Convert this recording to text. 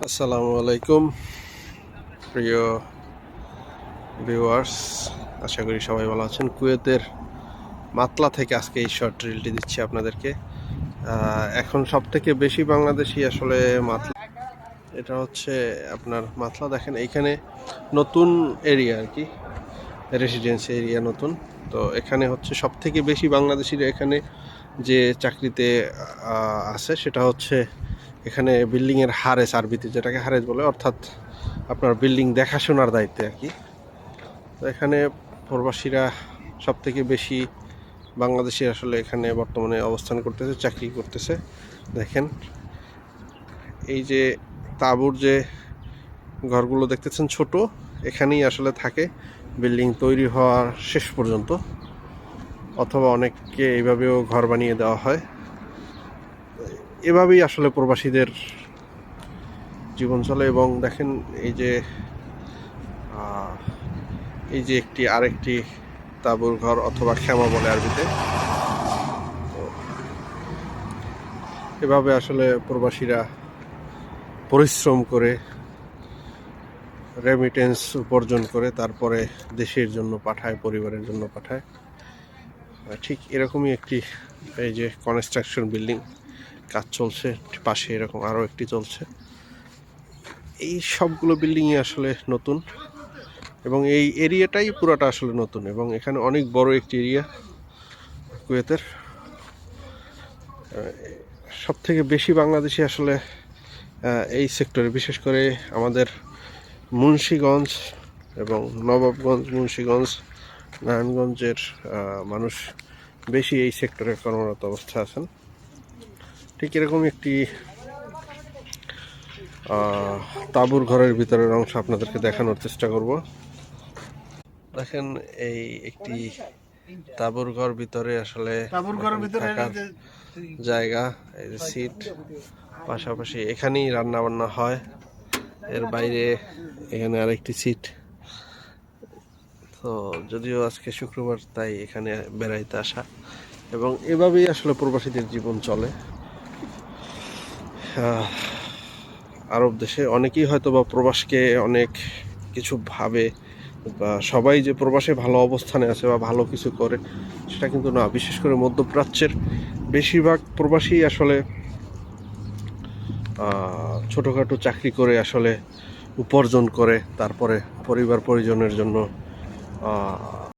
আসসালামু আলাইকুম। প্রিয় ভিউয়ার্স আশা করি সবাই ভালো আছেন। কুয়েতের মাতলা থেকে আজকে এই শর্ট রিলটি দিচ্ছি আপনাদেরকে। এখন সব থেকে বেশি বাংলাদেশি আসলে মাতলা। এটা হচ্ছে আপনার মাতলা, দেখেন এইখানে নতুন এরিয়া আর কি। রেসিডেন্সি এরিয়া নতুন। তো এখানে হচ্ছে সব থেকে বেশি বাংলাদেশিরা এখানে যে চাকরিতে আছে সেটা হচ্ছে এখানে বিল্ডিংয়ের হারেস আরবিতে যেটাকে হারেস বলে, অর্থাৎ আপনার বিল্ডিং দেখাশোনার দায়িত্বে আর কি। তো এখানে প্রবাসীরা সব থেকে বেশি বাংলাদেশি আসলে এখানে বর্তমানে অবস্থান করতেছে, চাকরি করতেছে। দেখেন, এই যে তাঁবুর যে ঘরগুলো দেখতেছেন ছোট, এখানেই আসলে থাকে বিল্ডিং তৈরি হওয়ার শেষ পর্যন্ত। অথবা অনেককে এইভাবেও ঘর বানিয়ে দেওয়া হয়। এভাবেই আসলে প্রবাসীদের জীবন চলে এবং দেখেন এই যে এই যে একটি আরেকটি তাঁবুর ঘর অথবা ক্ষমা বলে আরবিতে। এভাবে আসলে প্রবাসীরা পরিশ্রম করে রেমিটেন্স উপার্জন করে তারপরে দেশের জন্য পাঠায়, পরিবারের জন্য পাঠায়। ঠিক এরকমই একটি, এই যে কনস্ট্রাকশন বিল্ডিং কাজ চলছে, পাশে এরকম আরও একটি চলছে। এই সবগুলো বিল্ডিংই আসলে নতুন এবং এই এরিয়াটাই পুরোটা আসলে নতুন এবং এখানে অনেক বড় একটি এরিয়া কুয়েতের। সব থেকে বেশি বাংলাদেশি আসলে এই সেক্টরে বিশেষ করে আমাদের মুন্সীগঞ্জ এবং নবাবগঞ্জ, মুন্সীগঞ্জ, নারায়ণগঞ্জের মানুষ বেশি এই সেক্টরে কর্মরত অবস্থা আছেন। ঠিক এরকম একটি তাঁবুর ঘরের ভিতরের অংশ আপনাদেরকে দেখানোর চেষ্টা করব। দেখেন এই একটি তাঁবুর ঘর ভিতরে আসলে তাঁবুর ঘরের ভিতরে থাকার জায়গা এই যে সিট পাশাপাশি এখানেই রান্না বান্না হয়। এর বাইরে এখানে আরেকটি সিট। তো যদিও আজকে শুক্রবার তাই এখানে বেড়াইতে আসা। এবং এভাবেই আসলে প্রবাসীদের জীবন চলে। আরব দেশে অনেকেই হয়তো বা প্রবাসকে অনেক কিছু ভাবে বা সবাই যে প্রবাসে ভালো অবস্থানে আছে বা ভালো কিছু করে, সেটা কিন্তু না। বিশেষ করে মধ্যপ্রাচ্যের বেশিরভাগ প্রবাসী আসলে ছোটোখাটো চাকরি করে আসলে উপার্জন করে, তারপরে পরিবার পরিজনের জন্য